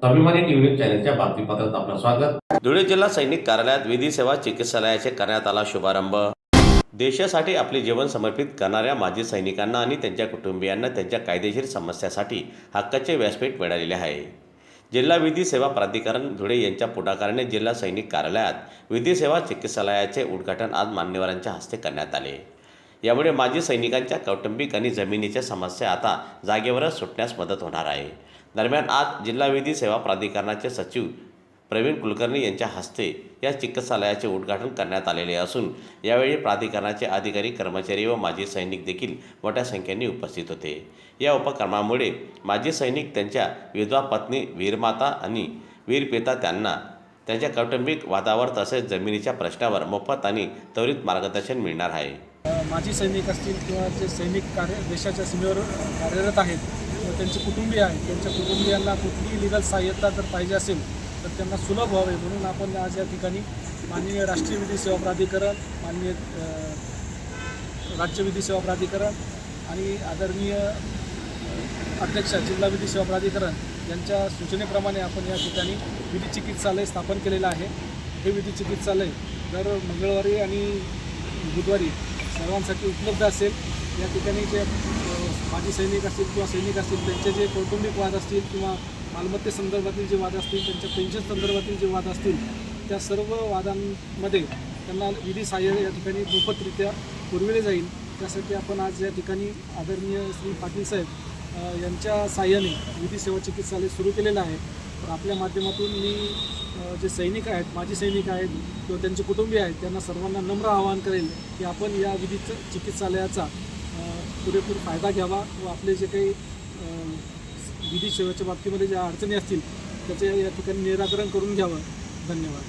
स्वाभिमानी न्यूज चॅनलच्या बातमीपत्रात आपलं स्वागत. धुळे जिल्हा सैनिक कार्यालयात विधी सेवा चिकित्सालयाचे करण्यात आला शुभारंभ. देशासाठी आपले जीवन समर्पित करणाऱ्या माजी सैनिकांना आणि त्यांच्या कुटुंबियांना त्यांच्या कायदेशीर समस्यासाठी हक्काचे व्यासपीठ मिळालेले आहे. जिल्हा विधी सेवा प्राधिकरण धुळे यांच्या पुढाकाराने जिल्हा सैनिक कार्यालयात विधी सेवा चिकित्सालयाचे उद्घाटन आज मान्यवरांच्या हस्ते करण्यात आले. यामुळे माजी सैनिकांच्या कौटुंबिक आणि जमिनीच्या समस्या आता जागेवरच सुटण्यास मदत होणार आहे. दरम्यान आज जिल्हा विधी सेवा प्राधिकरणाचे सचिव प्रवीण कुलकर्णी यांच्या हस्ते या चिकित्सालयाचे उद्घाटन करण्यात आलेले असून यावेळी प्राधिकरणाचे अधिकारी कर्मचारी व माजी सैनिक देखील मोठ्या संख्येने उपस्थित होते. या उपक्रमामुळे माजी सैनिक त्यांच्या विधवा पत्नी वीरमाता आणि वीरपिता त्यांना त्यांच्या कौटुंबिक वादावर तसेच जमिनीच्या प्रश्नावर मोफत आणि त्वरित मार्गदर्शन मिळणार आहे. माजी सैनिक असतील किंवा जे सैनिक कार्य देशाच्या सीमेवर कार्यरत आहेत किंवा त्यांचे कुटुंबीय आहेत त्यांच्या कुटुंबियांना कुठलीही लिगल सहाय्यता जर पाहिजे असेल तर त्यांना सुलभ व्हावे म्हणून आपण आज या ठिकाणी माननीय राष्ट्रीय विधी सेवा प्राधिकरण माननीय राज्य विधी सेवा प्राधिकरण आणि आदरणीय अध्यक्ष जिल्हा विधी सेवा प्राधिकरण यांच्या सूचनेप्रमाणे आपण या ठिकाणी विधी चिकित्सालय स्थापन केलेलं आहे. हे विधी चिकित्सालय दर मंगळवारी आणि बुधवारी सर्वांसाठी उपलब्ध असेल. या ठिकाणी जे माजी सैनिक असतील किंवा सैनिक असतील त्यांचे जे कौटुंबिक वाद असतील किंवा मालमत्तेसंदर्भातील जे वाद असतील त्यांच्या पेन्शन संदर्भातील जे वाद असतील त्या सर्व वादांमध्ये त्यांना विधी सहाय्य या ठिकाणी मोफतरित्या पुरविले जाईल. त्यासाठी आपण आज या ठिकाणी आदरणीय श्री पाटील साहेब यांच्या सहाय्याने विधी सेवा चिकित्सालय सुरू केलेलं आहे. तर आपल्या माध्यमातून मी जे सैनिक आहेत माजी सैनिक आहेत किंवा त्यांचे कुटुंबीय आहेत त्यांना सर्वांना नम्र आवाहन करेल की आपण या विधी चिकित्सालयाचा पुरेपूर फायदा घ्यावा व आपले जे काही विधी सेवेच्या बाबतीमध्ये ज्या अडचणी असतील त्याचे या ठिकाणी निराकरण करून घ्यावं. धन्यवाद.